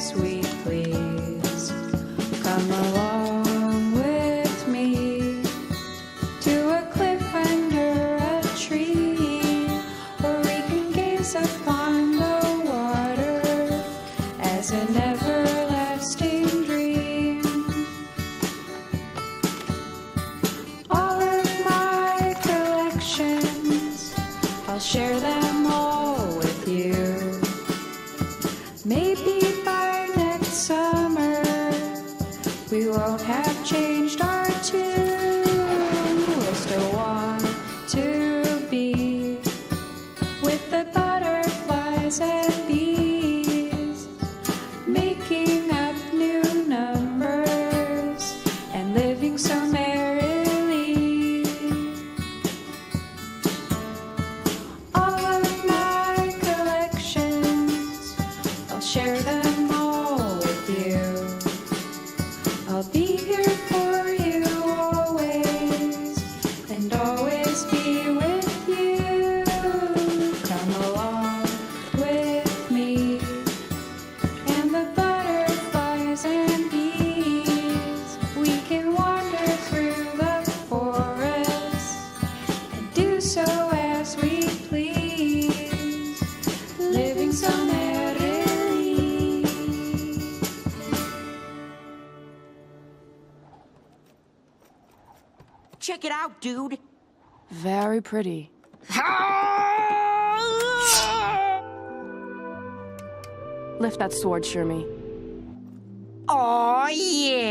as we please. Come along with me to a cliff under a tree, where we can gaze upon the water as an everlasting dream. All of my collections, I'll share them. We won't have changed our tune. We'll still want to be with the butterflies and bees, making up new numbers and living so merrily. All of my collections, I'll share them so as we please, living so Check it out, dude. Very pretty. Lift that sword, Shermie. Oh, yeah.